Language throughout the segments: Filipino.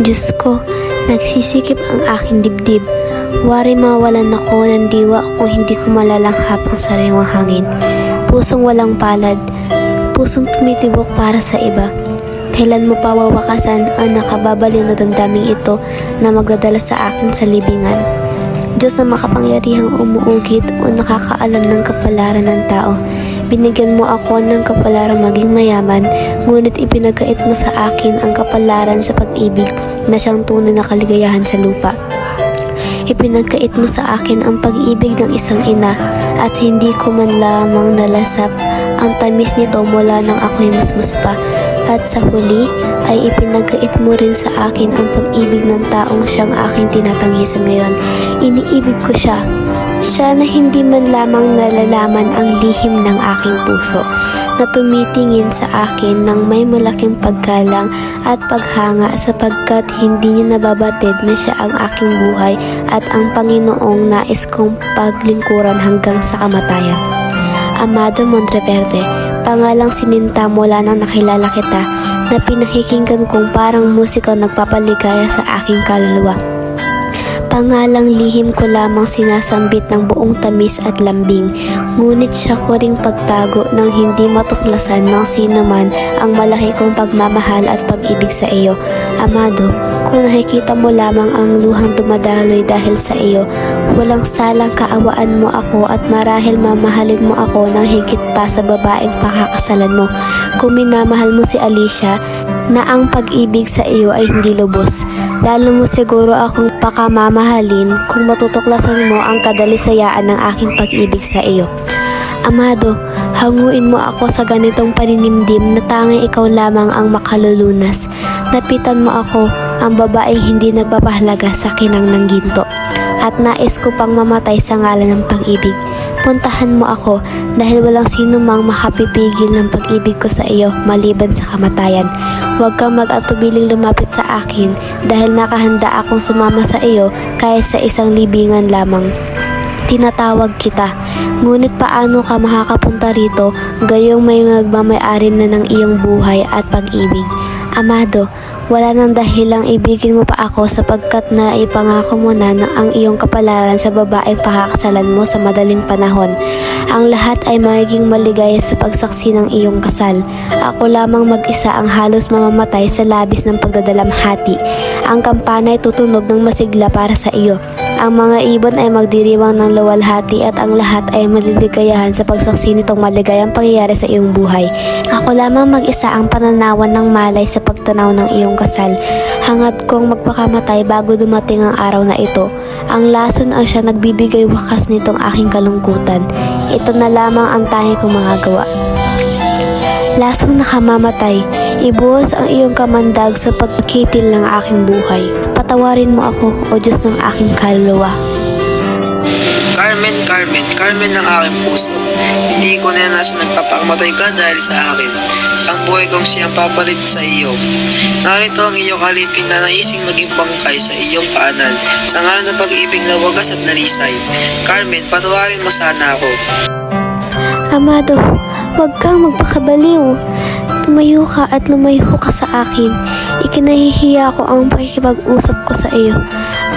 Diyos ko, nagsisikip ang aking dibdib. Wari mawalan ako ng diwa kung hindi ko malalanghap ang sariwang hangin. Pusong walang palad, pusong tumitibok para sa iba. Kailan mo pa wawakasan ang nakababaliw na damdaming ito na magdadala sa akin sa libingan? Diyos na makapangyarihang umuugit o nakakaalam ng kapalaran ng tao. Binigyan mo ako ng kapalaran maging mayaman, ngunit ipinagkait mo sa akin ang kapalaran sa pag-ibig na siyang tunay na kaligayahan sa lupa. Ipinagkait mo sa akin ang pag-ibig ng isang ina at hindi ko man lamang nalasap ang tamis nito mula nang ako'y musmus pa. At sa huli ay ipinagkait mo rin sa akin ang pag-ibig ng taong siyang aking tinatanggi sa ngayon. Iniibig ko siya. Siya na hindi man lamang nalalaman ang lihim ng aking puso na tumitingin sa akin ng may malaking paggalang at paghanga sapagkat hindi niya nababatid na siya ang aking buhay at ang Panginoong nais kong paglingkuran hanggang sa kamatayan. Amado Monteverde, pangalang sininta mula nang nakilala kita na pinakikinggan kong parang musika nagpapaligaya sa aking kaluluwa. Pangalang lihim ko lamang sinasambit ng buong tamis at lambing, ngunit siya ko ring pagtago ng hindi matuklasan ng sino man ang malaki kong pagmamahal at pag-ibig sa iyo. Amado, kung nakikita mo lamang ang luhang dumadaloy dahil sa iyo, walang salang kaawaan mo ako at marahil mamahalin mo ako ng higit pa sa babaeng pakakasalan mo. Kung minamahal mo si Alicia, na ang pag-ibig sa iyo ay hindi lubos. Lalo mo siguro akong pakamamahalin kung matutuklasan mo ang kadalisayaan ng aking pag-ibig sa iyo. Amado, hanguin mo ako sa ganitong paninimdim na tanging ikaw lamang ang makalulunas. Napitan mo ako ang babaeng hindi nagpapahalaga sa kinang ng ginto. At nais ko pang mamatay sa ngalan ng pag-ibig. Puntahan mo ako dahil walang sino mang makapipigil ng pag-ibig ko sa iyo maliban sa kamatayan. Huwag kang mag-atubiling lumapit sa akin dahil nakahanda akong sumama sa iyo kahit sa isang libingan lamang. Tinatawag kita, ngunit paano ka makakapunta rito gayong may magmamayari na ng iyong buhay at pag-ibig? Amado, wala nang dahilang ibigin mo pa ako sapagkat na ipangako mo na na ang iyong kapalaran sa babaeng pakakasalan mo sa madaling panahon. Ang lahat ay magiging maligaya sa pagsaksi ng iyong kasal. Ako lamang mag-isa ang halos mamamatay sa labis ng pagdadalamhati. Ang kampana ay tutunog ng masigla para sa iyo. Ang mga ibon ay magdiriwang ng luwalhati at ang lahat ay maliligayahan sa pagsaksi nitong maligayang pangyayari sa iyong buhay. Ako lamang mag-isa ang pananawan ng malay sa pagtanaw ng iyong kasal. Hangat kong magpakamatay bago dumating ang araw na ito. Ang lason ang siya nagbibigay wakas nitong aking kalungkutan. Ito na lamang ang tangi kong mga gawa. Lasong nakamamatay, ibuhos ang iyong kamandag sa pagkitil ng aking buhay. Patawarin mo ako, O Diyos ng aking kaluluwa. Carmen, Carmen, Carmen ng aking puso. Hindi ko na nasa nagpapakamatay ka dahil sa akin. Ang buhay kong siyang papalit sa iyo. Narito ang iyong alipin na naising maging bangkay sa iyong paanan. Sa ngalan ng pag-ibig na wagas at nalisay. Carmen, patawarin mo sana ako. Amado, huwag kang magpakabaliw. Tumayo ka at lumayo ka sa akin. Ikinahihiya ko ang pakikipag-usap ko sa iyo.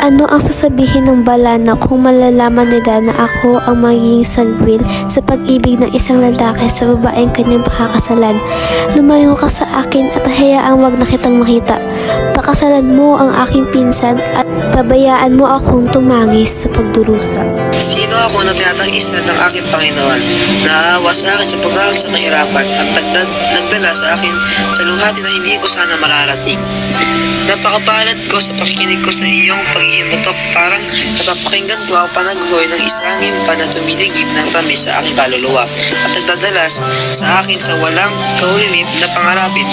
Ano ang sasabihin ng bala na kung malalaman nila na ako ang magiging sagwil sa pag-ibig ng isang lalaki sa babaeng kanyang pakakasalan? Lumayo ka sa akin at hayaang wag na kitang makita. Pakasalan mo ang aking pinsan at pabayaan mo akong tumangis sa pagdurusa. Sino ako na tinatang isa ng aking Panginoon? Naawa sa akin sa pag sa kahirapan at tagdag, sa akin sa luhati na hindi ko sana mararating. Napakapalad ko sa pakikinig ko sa iyong paghihimutok parang napapakinggan ko ang panaghoy ng isang himpa na tumiligib ng tamis sa aking kaluluwa at nagdadalas sa akin sa walang kahulilip na pangarapit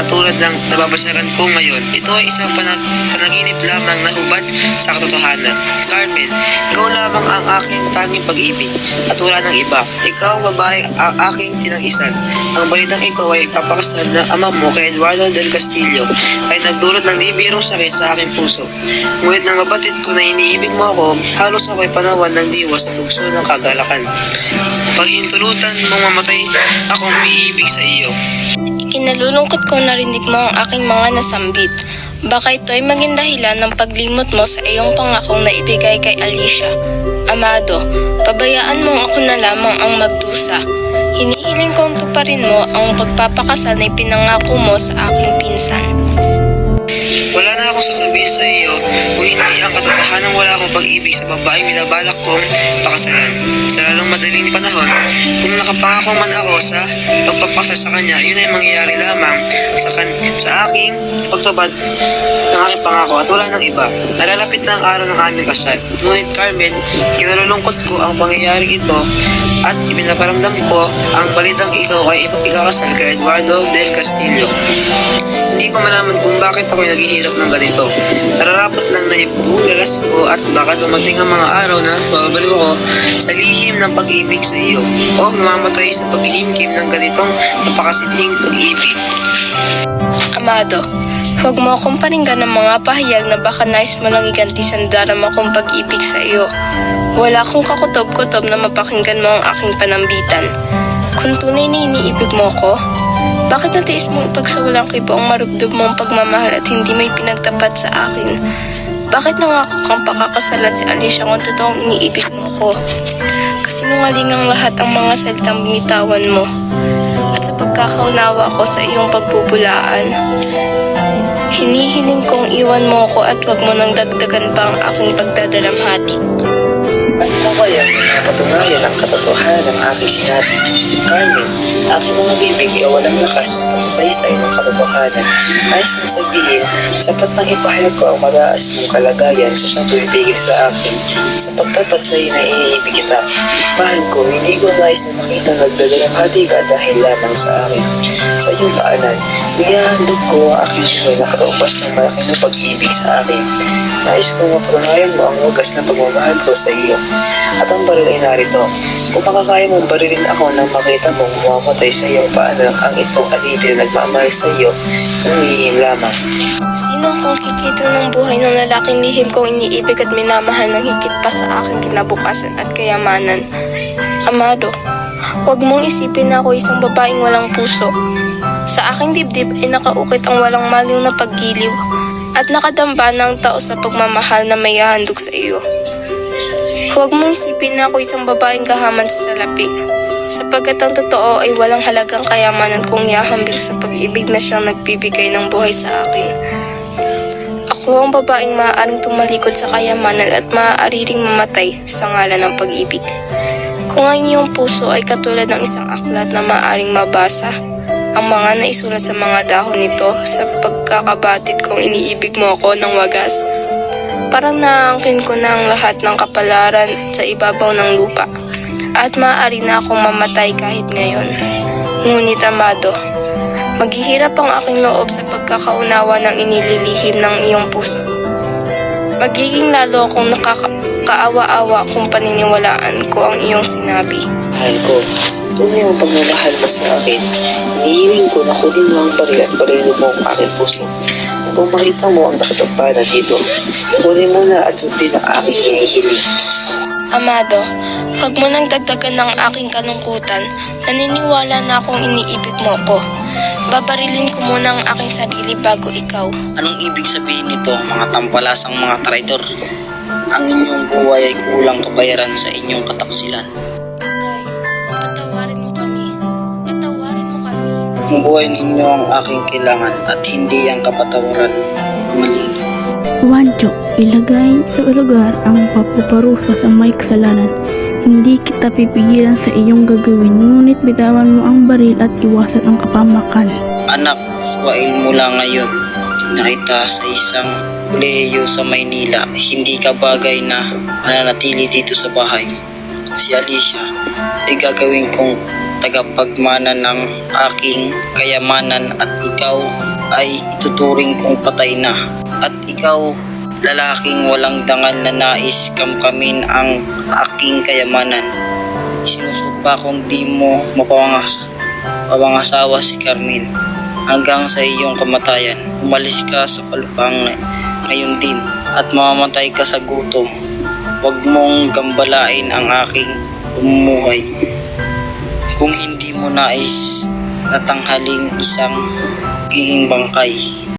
katulad ng nababasagan ko ngayon. Ito ay isang panag panaginip lamang na hubad sa katotohanan. Carmen, ikaw lamang ang aking tanging pag-ibig at wala nang iba. Ikaw babae ang aking tinag-isan. Ang balitang ikaw ay papakasal ng ama mo kay Eduardo del Castillo ay nagdulot ng di birong sakit sa aking puso. Ngunit nang mabatid ko na iniibig mo ako, halos ako ay panawan ng diwa sa bugso ng kagalakan. Paghintulutan mong mamatay, akong umiibig sa iyo. Kinalulungkot ko narinig mo ang aking mga nasambit. Baka ito ay maging dahilan ng paglimot mo sa iyong pangakong na ibigay kay Alicia. Amado, pabayaan mong ako na lamang ang magdusa. Hinihiling kong tuparin mo ang pagpapakasal na ipinangako mo sa aking pinsan. Wala na akong sasabihin sa iyo kung hindi ang katotohanan wala akong pag-ibig sa babaeng minabalak kong pakasalan. Sa lalong madaling panahon, kung nakapangako man ako sa pagpapakasal sa kanya, yun ay mangyayari lamang sa, kan sa aking pagtabad ng aking pangako at wala nang iba. Nalalapit na ang araw ng aming kasal. Ngunit Carmen, kinalulungkot ko ang pangyayari ito at ipinaparamdam ko ang balitang ikaw ay ipakasal kay Eduardo del Castillo. Hindi ko malaman kung bakit ako naghihirap ng ganito. Nararapat lang na ibulalas ko at baka dumating ang mga araw na babaliw ako sa lihim ng pag-ibig sa iyo o mamamatay sa paghihimkim ng ganitong napakasidling pag-ibig. Amado, huwag mo akong paringgan ng mga pahayag na baka nais mo lang iganti sa darama kong pag-ibig sa iyo. Wala akong kakutob-kutob na mapakinggan mo ang aking panambitan. Kung tunay na iniibig mo ko, bakit natiis mong ipagsawalang kay buong marubdob mong pagmamahal at hindi may pinagtapat sa akin? Bakit nangako kang pakakasalan si Alicia kung totoong iniibig mo ko? Kasinungaling ang lahat ang mga salitang binitawan mo at sa pagkakaunawa ko sa iyong pagbubulaan. Hinihiling kong iwan mo ko at wag mo nang dagdagan pa ang aking pagdadalamhati. At ito kaya napatunayan ang katotohanan ng aking sinabi. Carmen, aking mga bibig ay walang lakas ang pagsasaysay ng katotohanan. Ayos na sabihin, sapat nang ipahayag ko ang mataas mong kalagayan sa siyang tumipigil sa akin. Sa pagtapat sa na iniibig kita. Mahal ko, hindi ko nais na makita nagdadalamhati ka dahil lamang sa akin. Sa iyong paanan, binahandog ko ang aking buhay na katumbas ng malaking mong pag-ibig sa akin. Nais ko mapatunayan mo ang wagas na pagmamahal ko sa iyo. At ang baril ay narito. Kung makakaya mong barilin ako nang makita mong mamamatay sa iyong paanan ang itong alipin na nagmamahal sa iyo, nangihim lamang. Sino ang kikita ng buhay ng lalaking lihim kong iniibig at minamahal ng higit pa sa aking kinabukasan at kayamanan? Amado, huwag mong isipin na ako isang babaeng walang puso. Sa aking dibdib ay nakaukit ang walang maliw na paggiliw at nakadamba ng tao sa pagmamahal na may handog sa iyo. Huwag mong isipin na ako isang babaeng kahaman sa salapi. Sapagkat ang totoo ay walang halagang kayamanan kung ihahambing sa pag-ibig na siyang nagbibigay ng buhay sa akin. Ako ang babaeng maaaring tumalikod sa kayamanan at maaari ring mamatay sa ngalan ng pag-ibig. Kung ang iyong puso ay katulad ng isang aklat na maaaring mabasa, ang mga naisulat sa mga dahon nito sa pagkakabatid kong iniibig mo ako ng wagas, parang naangkin ko na ang lahat ng kapalaran sa ibabaw ng lupa at maaari na akong mamatay kahit ngayon. Ngunit amado, Maghihirap ang aking loob sa pagkakaunawa ng inililihim ng iyong puso. Magiging lalo akong nakakaawa-awa kung paniniwalaan ko ang iyong sinabi. Mahal ko, tunay ang pagmamahal mo sa akin. Inihiling ko na kunin mo ang baril at barilin mo ang aking puso. Kung makita mo ang nakatampanan dito, kunin mo na at sundin ang aking hinihiling. Amado, huwag mo nang dagdagan ng aking kalungkutan. Naniniwala na akong iniibig mo ko. Babarilin ko muna ang aking sarili bago ikaw. Anong ibig sabihin nito, mga tampalasang mga traitor? Ang inyong buhay ay kulang kabayaran sa inyong kataksilan. Kami. Ang buhay ninyo ang aking kailangan at hindi ang kapatawaran na malino. Wancho, ilagay sa lugar ang papaparusa sa may kasalanan. Hindi kita pipigilan sa iyong gagawin, ngunit bitawan mo ang baril at iwasan ang kapamakan. Anak, swail mula ngayon. Nakita sa isang kolehiyo sa Maynila, hindi ka bagay na mananatili dito sa bahay. Si Alicia ay gagawin kong tagapagmana ng aking kayamanan at ikaw ay ituturing kong patay na. At ikaw, lalaking walang dangal na nais kamkamin ang aking kayamanan. Sinusumpa kong di mo mapawangas, mapangasawa si Carmen hanggang sa iyong kamatayan. Umalis ka sa kalupang ngayon din at mamamatay ka sa gutom. Huwag mong gambalain ang aking pamumuhay. Kung hindi mo nais natanghaling isang giging bangkay.